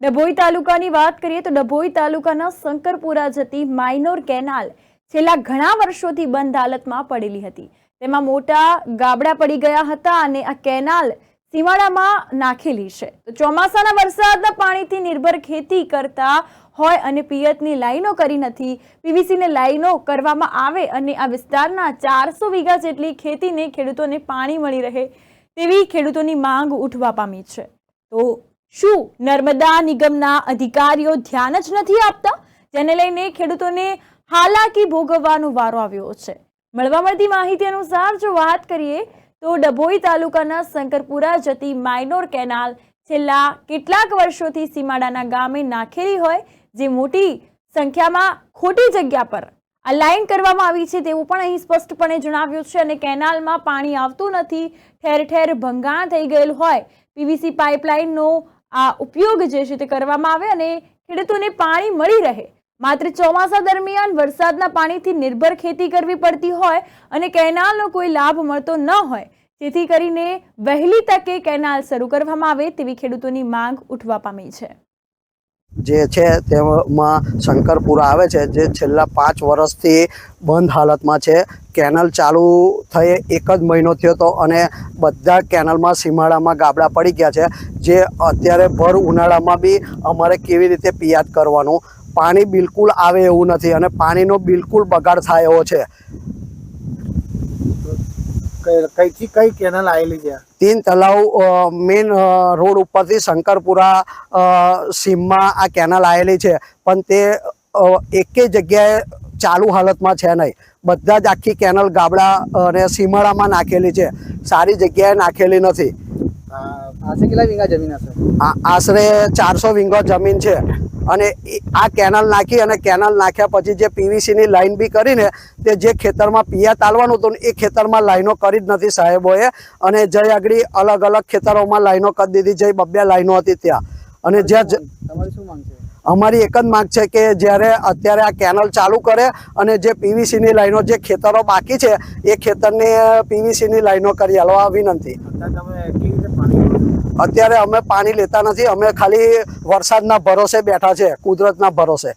ડભોઈ તાલુકાની વાત કરીએ તો ડભોઈ તાલુકાના શંકરપુરા જતી માઇનોર કેનાલ છેલ્લા ઘણા વર્ષોથી બંધ હાલતમાં પડેલી હતી. તેમાં મોટા ગાબડા પડી ગયા હતા અને આ કેનાલ સીમાડામાં નાખેલી છે. તો ચોમાસાના વરસાદના પાણીથી નિર્ભર ખેતી કરતા હોય અને પિયતની લાઈનો કરી નથી, પીવીસીને લાઈનો કરવામાં આવે અને આ વિસ્તારના ચારસો વીઘા જેટલી ખેતીને ખેડૂતોને પાણી મળી રહે તેવી ખેડૂતોની માંગ ઉઠવા પામી છે. તો શું નર્મદા નિગમના અધિકારીઓ ધ્યાન જ નથી આપતા? જેને લઈને ખેડૂતોને હાલાકી ભોગવવાનો વારો આવ્યો છે. મળવા મળતી માહિતી અનુસાર જો વાત કરીએ તો ડભોઈ તાલુકાના શંકરપુરા જતી માઇનોર કેનાલ છેલ્લા કેટલાક વર્ષોથી સીમાડાના ગામે નાખેલી હોય, જે મોટી સંખ્યામાં ખોટી જગ્યા પર આ લાઈન કરવામાં આવી છે તેવું પણ અહીં સ્પષ્ટપણે જણાવ્યું છે અને કેનાલમાં પાણી આવતું નથી ઠેર ઠેર ભંગાણ થઈ ગયેલ હોય, પીવીસી પાઇપલાઇનનો આ ઉપયોગ જે છે તે કરવામાં આવે અને ખેડૂતોને પાણી મળી રહે. માત્ર ચોમાસા દરમિયાન વરસાદના પાણીથી નિર્ભર ખેતી કરવી પડતી હોય અને કેનાલનો કોઈ લાભ મળતો ન હોય. જેથી કરીને વહેલી તકે કેનાલ શરૂ કરવામાં આવે તેવી ખેડૂતોની માંગ ઉઠવા પામી છે. જે છે તેમાં શંકરપુરા આવે છે, જે છેલ્લા પાંચ વર્ષથી બંધ હાલતમાં છે. કેનલ ચાલુ થઈ એક જ મહિનો થયો હતો અને બધા કેનલમાં સીમાડામાં ગાબડા પડી ગયા છે. જે અત્યારે ભર ઉનાળામાં બી અમારે કેવી રીતે પિયાદ કરવાનું? પાણી બિલકુલ આવે એવું નથી અને પાણીનો બિલકુલ બગાડ થાય એવો છે. કઈથી કઈ કેનલ આવેલી છે? તીન તલાવ મેઇન રોડ ઉપરથી શંકરપુરા સીમમાં આ કેનલ આવેલી છે. પણ તે એકે જગ્યાએ ચાલુ હાલતમાં છે નહીં. બધા જ આખી કેનલ ગાબડા અને સીમાડામાં નાખેલી છે. સારી જગ્યાએ નાખેલી નથી. આજે કેટલા વીઘા જમીન હશે? આશરે ચારસો વીંગો જમીન છે. અને આ કેનલ નાખી અને કેનલ નાખ્યા પછી જે પીવીસીની લાઈન બી કરીને તે જે ખેતરમાં પિયા તાલવાનું હતું ને એ ખેતરમાં લાઈનો કરી જ નથી સાહેબોએ. અને જય આગળ અલગ અલગ ખેતરોમાં લાઈનો કરી દીધી. જય બબ્બે લાઈનો હતી ત્યાં. અને જ્યાં જ- તમારી શું માંગ છે? અમારી એક જ માંગ છે કે જ્યારે અત્યારે આ કેનલ ચાલુ કરે અને જે પીવીસીની લાઈનો જે ખેતરો બાકી છે, એ ખેતરને પીવીસીની લાઈનો કરી આલવા વિનંતી. અત્યારે અમે પાણી લેતા નથી, અમે ખાલી વરસાદના ભરોસે બેઠા છે, કુદરતના ભરોસે.